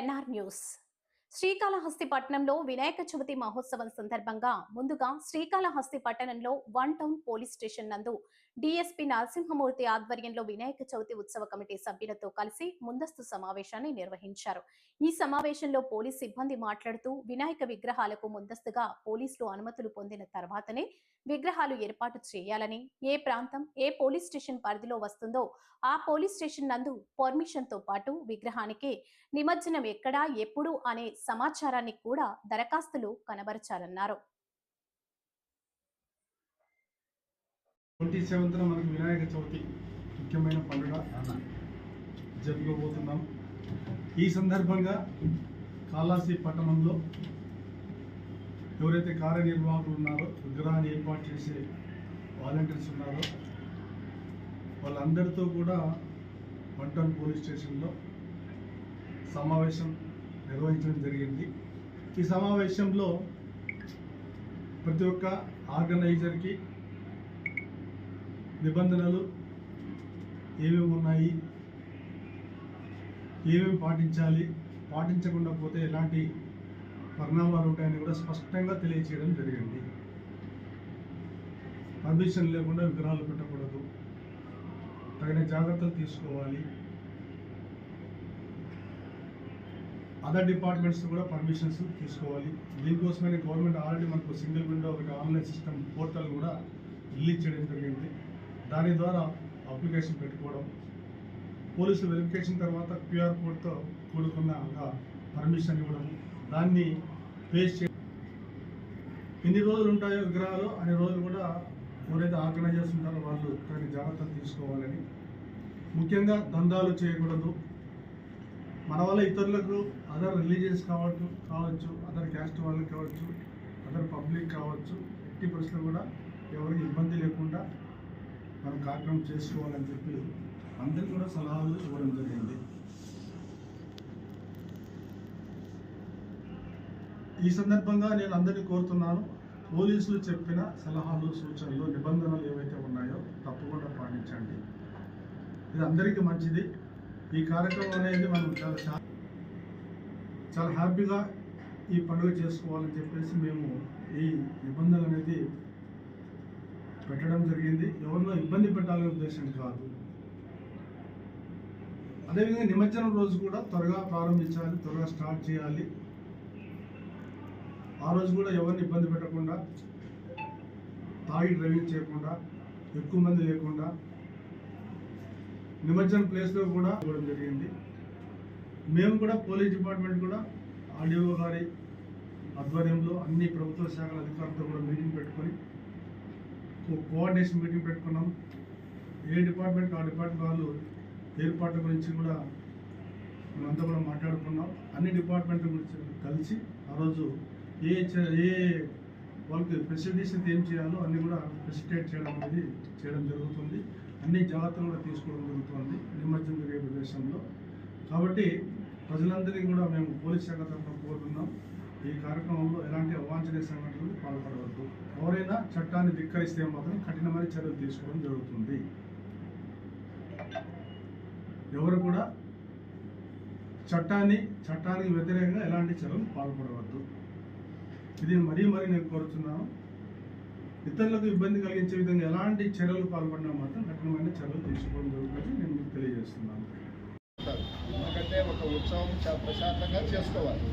NR news. Srikalahasti పట్టణంలో వినాయక చవితి మహోత్సవం సందర్భంగా ముందుగా శ్రీకాళహస్తి పట్టణంలో వన్ టౌన్ పోలీస్ స్టేషన్ నందు డిఎస్పీ నరసింహమూర్తి ఆధ్వర్యంలో వినాయక చవితి ఉత్సవ కమిటీ సభ్యులతో కలిసి ముందస్తు సమావేశాన్ని నిర్వహించారు. ఈ సమావేశంలో పోలీస్ సిబ్బంది మాట్లాడుతూ వినాయక విగ్రహాలకు ముందస్తుగా పోలీసులు అనుమతులు పొందిన తర్వాతనే విగ్రహాలు ఏర్పాటు చేయాలని ఏ ప్రాంతం ఏ పోలీస్ స్టేషన్ పరిధిలో వస్తుందో ఆ పోలీస్ స్టేషన్ నందు పర్మిషన్తో పాటు విగ్రహానికి నిమజ్జనం ఎక్కడా ఎప్పుడు అనే సమాచారాన్ని కూడా దరఖాస్తులు కనబరచాలన్నారు ట్వంటీ సెవెంత్న మనకు వినాయక చవితి ముఖ్యమైన పండుగ. జరుపుకోబోతున్నాం. ఈ సందర్భంగా కాళాసి పట్టణంలో ఎవరైతే కార్యనిర్వాహకులు ఉన్నారో విగ్రహాన్ని ఏర్పాటు చేసే వాలంటీర్స్ ఉన్నారో వాళ్ళందరితో కూడా వంటన్ పోలీస్ స్టేషన్లో సమావేశం నిర్వహించడం జరిగింది. ఈ సమావేశంలో ప్రతి ఒక్క ఆర్గనైజర్కి నిబంధనలు ఏమేమి ఉన్నాయి? ఏమేమి పాటించాలి? పాటించకుండా పోతే ఎలాంటి పరిణామాలు ఉంటాయని కూడా స్పష్టంగా తెలియచేయడం జరిగింది. పర్మిషన్ లేకుండా విగ్రహాలు పెట్టకూడదు. తగిన జాగ్రత్తలు తీసుకోవాలి. అదర్ డిపార్ట్మెంట్స్ కూడా పర్మిషన్స్ తీసుకోవాలి. దీనికోసమని గవర్నమెంట్ ఆల్రెడీ మనకు సింగిల్ విండో ఒకటి ఆన్లైన్ సిస్టమ్ పోర్టల్ కూడా రిలీజ్ చేయడం జరిగింది. దాని ద్వారా అప్లికేషన్ పెట్టుకోవడం పోలీసు వెరిఫికేషన్ తర్వాత క్యూఆర్ కోడ్తో కూడుకున్న ఒక పర్మిషన్ ఇవ్వడం దాన్ని ఫేస్ చే ఎన్ని రోజులు ఉంటాయో విగ్రహాలు అన్ని రోజులు కూడా ఎవరైతే ఆర్గనైజర్స్ ఉంటారో వాళ్ళు తగిన జాగ్రత్తలు తీసుకోవాలని. ముఖ్యంగా దందాలు చేయకూడదు. మన వల్ల ఇతరులకు అదర్ రిలీజియన్స్ కావచ్చు కావచ్చు అదర్ క్యాస్ట్ వాళ్ళకి కావచ్చు అదర్ పబ్లిక్ కావచ్చు ఎట్టి పరిస్థితుల్లో కూడా ఎవరికి ఇబ్బంది లేకుండా మనం కార్యక్రమం చేసుకోవాలని చెప్పి అందరికీ కూడా సలహాలు ఇవ్వడం జరిగింది. ఈ సందర్భంగా నేను అందరినీ కోరుతున్నాను పోలీసులు చెప్పిన సలహాలు సూచనలు నిబంధనలు ఏవైతే ఉన్నాయో తప్పకుండా పాటించండి. ఇది అందరికీ మంచిది. ఈ కార్యక్రమం అనేది మనం చాలా చాలా హ్యాపీగా ఈ పండుగ చేసుకోవాలని చెప్పేసి మేము ఈ నిబంధనలు అనేది పెట్టడం జరిగింది. ఎవరినో ఇబ్బంది పెట్టాలనే ఉద్దేశం కాదు. అదేవిధంగా నిమజ్జనం రోజు కూడా త్వరగా ప్రారంభించాలి త్వరగా స్టార్ట్ చేయాలి. ఆ రోజు కూడా ఎవరిని ఇబ్బంది పెట్టకుండా తాగి డ్రైవింగ్ చేయకుండా ఎక్కువ మంది లేకుండా నిమజ్జనం ప్లేస్లో కూడా ఇవ్వడం జరిగింది. మేము కూడా పోలీస్ డిపార్ట్మెంట్ కూడా ఆర్డీఓ గారి ఆధ్వర్యంలో అన్ని ప్రభుత్వ శాఖల అధికారులతో కూడా మీటింగ్ పెట్టుకొని కోఆర్డినేషన్ మీటింగ్ పెట్టుకున్నాం. ఏ డిపార్ట్మెంట్ ఆ డిపార్ట్మెంట్ వాళ్ళు ఏర్పాట్ల గురించి కూడా మేమంతా కూడా మాట్లాడుకున్నాం. అన్ని డిపార్ట్మెంట్ల గురించి కలిసి ఆ రోజు ఏ ఏ వాళ్ళకి ఫెసిలిటీస్ అయితే ఏం చేయాలో అన్నీ కూడా ఫెసిలిటేట్ చేయడం అనేది చేయడం జరుగుతుంది. అన్ని జాగ్రత్తలు కూడా తీసుకోవడం జరుగుతుంది నిమజ్జనం జరిగే ప్రదేశంలో. కాబట్టి ప్రజలందరికీ కూడా మేము పోలీస్ శాఖ తరఫున కోరుతున్నాం. ఈ కార్యక్రమంలో ఎలాంటి అవాంఛనీయ సంఘటనలు పాల్పడవద్దు. ఎవరైనా చట్టాన్ని ధిక్కరిస్తే మాత్రం కఠినమైన చర్యలు తీసుకోవడం జరుగుతుంది. ఎవరు కూడా చట్టాన్ని చట్టానికి వ్యతిరేకంగా ఎలాంటి చర్యలు పాల్పడవద్దు. ఇది మరీ మరీ నేను కోరుతున్నాను. ఇతరులకు ఇబ్బంది కలిగించే విధంగా ఎలాంటి చర్యలు పాల్పడినా మాత్రం కఠినమైన చర్యలు తీసుకోవడం జరుగుతుంది నేను మీకు తెలియజేస్తున్నాను. ఎందుకంటే ఒక ఉత్సవం ప్రశాంతంగా చేసుకోవాలి.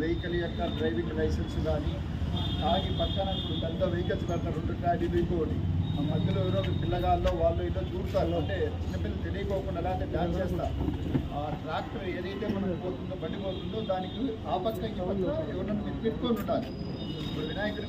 వెహికల్ యొక్క డ్రైవింగ్ లైసెన్స్ కానీ తాగి పక్కన ఇప్పుడు పెద్ద వెహికల్స్ పెడతారు రెండు ట్రాడీలు ఇంకోటి. ఆ మధ్యలో ఎవరో పిల్లగాల్లో వాళ్ళు ఏదో చూస్తారు అంటే చిన్నపిల్లలు తెలియకోకుండా అలాంటి డాన్స్ చేస్తారు. ఆ ట్రాక్టర్ ఏదైతే మనం పోతుందో బండి పోతుందో దానికి ఆ పక్క ఎవరన్నా పెట్టుకొని ఉండాలి. ఇప్పుడు వినాయకుడి